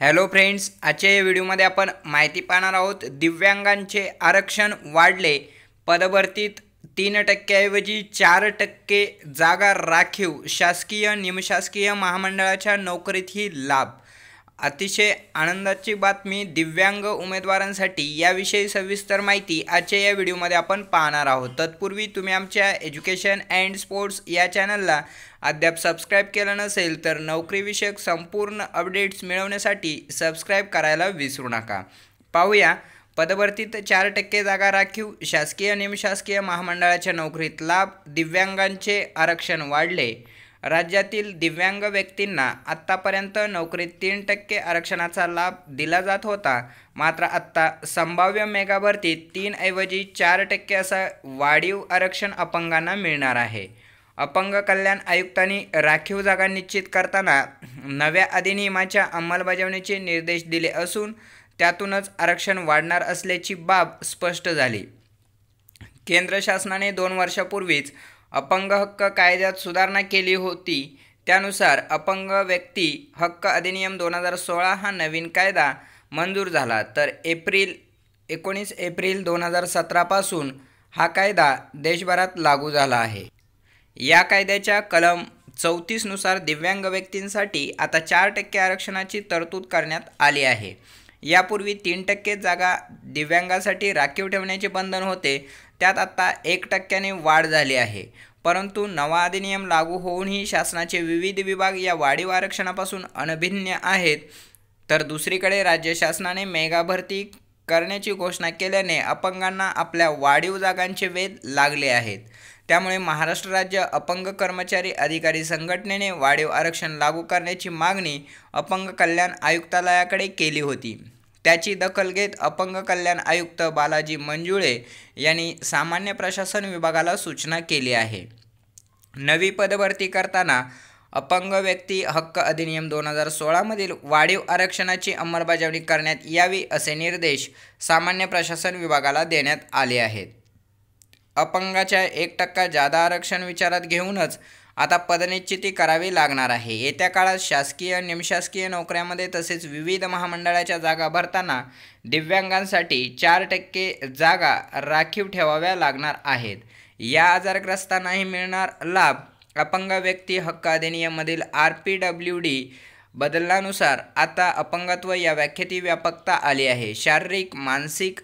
Hello friends आजच्या या व्हिडिओमध्ये आपण माहिती पाहणार आहोत दिव्यांगांचे आरक्षण वाढले. पदभरतीत तीन टक्क्याऐवजी चार टक्के जागा राखीव. शासकीय निमशासकीय महामंडळाच्या नोकरीतही लाभ. अतिशय आनंदाची बातमी दिव्यांग उमेदवारांसाठी याविषयी सविस्तर माहिती आजच्या या व्हिडिओमध्ये आपण पाहणार आहोत. तत्पूर्वी तुम्ही आमच्या एज्युकेशन अँड स्पोर्ट्स या चॅनलला अद्याप सबस्क्राईब केलं नसेल तर नोकरीविषयक संपूर्ण अपडेट्स मिळवण्यासाठी सबस्क्राईब करायला विसरू नका. पाहूया. पदभरतीत चार टक्के जागा राखीव शासकीय निमशासकीय महामंडळाच्या नोकरीत लाभ दिव्यांगांचे आरक्षण वाढले. राज्यातील दिव्यांग व्यक्तींना आत्तापर्यंत नोकरीत तीन टक्के आरक्षणाचा लाभ दिला जात होता. मात्र आत्ता संभाव्य मेगा भरतीत तीन ऐवजी चार टक्के असा वाढीव आरक्षण अपंगांना मिळणार आहे. अपंग कल्याण आयुक्तांनी राखीव जागा निश्चित करताना नव्या अधिनियमाच्या अंमलबजावणीचे निर्देश दिले असून त्यातूनच आरक्षण वाढणार असल्याची बाब स्पष्ट झाली. केंद्र शासनाने दोन वर्षापूर्वीच अपंग हक्क कायद्यात सुधारणा केली होती. त्यानुसार अपंग व्यक्ती हक्क अधिनियम दोन हजार सोळा हा नवीन कायदा मंजूर झाला. तर एप्रिल एकोणीस एप्रिल दोन हजार सतरापासून हा कायदा देशभरात लागू झाला आहे. या कायद्याच्या कलम चौतीसनुसार दिव्यांग व्यक्तींसाठी आता चार टक्के आरक्षणाची तरतूद करण्यात आली आहे. यापूर्वी तीन टक्के जागा दिव्यांगासाठी राखीव ठेवण्याचे बंधन होते. त्यात आता एक टक्क्याने वाढ झाली आहे. परंतु नवा अधिनियम लागू होऊनही शासनाचे विविध विभाग या वाढीव आरक्षणापासून अनभिन्न आहेत. तर दुसरीकडे राज्य शासनाने मेगा भरती करण्याची घोषणा केल्याने अपंगांना आपल्या वाढीव जागांचे वेध लागले आहेत. त्यामुळे महाराष्ट्र राज्य अपंग कर्मचारी अधिकारी संघटनेने वाढीव आरक्षण लागू करण्याची मागणी अपंग कल्याण आयुक्तालयाकडे केली होती. त्याची दखल घेत अपंग कल्याण आयुक्त बालाजी मंजुळे यांनी सामान्य प्रशासन विभागाला सूचना केली आहे. नवी पदभरती करताना अपंग व्यक्ती हक्क अधिनियम दोन हजार सोळामधील वाढीव आरक्षणाची अंमलबजावणी करण्यात यावी असे निर्देश सामान्य प्रशासन विभागाला देण्यात आले आहेत. अपंगाच्या एक टक्का जादा आरक्षण विचारात घेऊनच आता पदनिश्चिती करावी लागणार आहे. येत्या काळात शासकीय निमशासकीय नोकऱ्यामध्ये तसेच विविध महामंडळाच्या जागा भरताना दिव्यांगांसाठी चार टक्के जागा राखीव ठेवाव्या लागणार आहेत. या आजारग्रस्तांनाही मिळणार लाभ. अपंग व्यक्ती हक्क अधिनियममधील आर पी डब्ल्यू डी बदलानुसार आता अपंगत्व या व्याख्येती व्यापकता आली आहे. शारीरिक मानसिक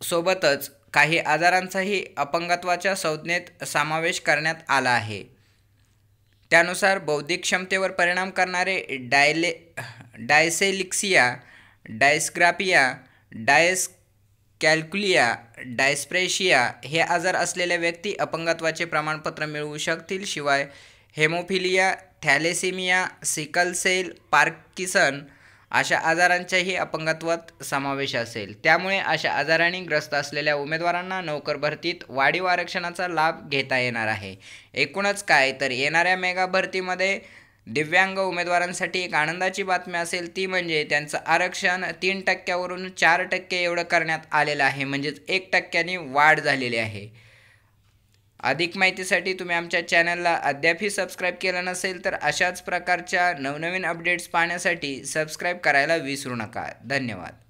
सोबतच काही आजारांचाही अपंगत्वाच्या संज्ञेत समावेश करण्यात आला आहे. त्यानुसार बौद्धिक क्षमतेवर परिणाम करणारे डायले डायसेलिक्सिया डायस्ग्रापिया डायस कॅल्क्युलिया डायस्प्रेशिया हे आजार असलेल्या व्यक्ती अपंगत्वाचे प्रमाणपत्र मिळवू शकतील. शिवाय hemophilia thalassemia sickle cell Parkinson अशा आजारांच्याही अपंगत्वात समावेश असेल. त्यामुळे अशा आजारांनी ग्रस्त असलेल्या उमेदवारांना नोकर भरतीत वाढीव आरक्षणाचा लाभ घेता येणार आहे. एकूणच काय तर येणाऱ्या मेगा भरतीमध्ये दिव्यांग उमेदवारांसाठी एक आनंदाची बातमी असेल ती म्हणजे त्यांचं आरक्षण तीन टक्क्यावरून चार टक्के एवढं करण्यात आलेलं आहे. म्हणजेच एक टक्क्यानी वाढ झालेली आहे. अधिक माहितीसाठी तुम्ही आमच्या चॅनलला अद्यापही सबस्क्राईब केलं नसेल तर अशाच प्रकारच्या नवनवीन अपडेट्स पाहण्यासाठी सबस्क्राईब करायला विसरू नका. धन्यवाद.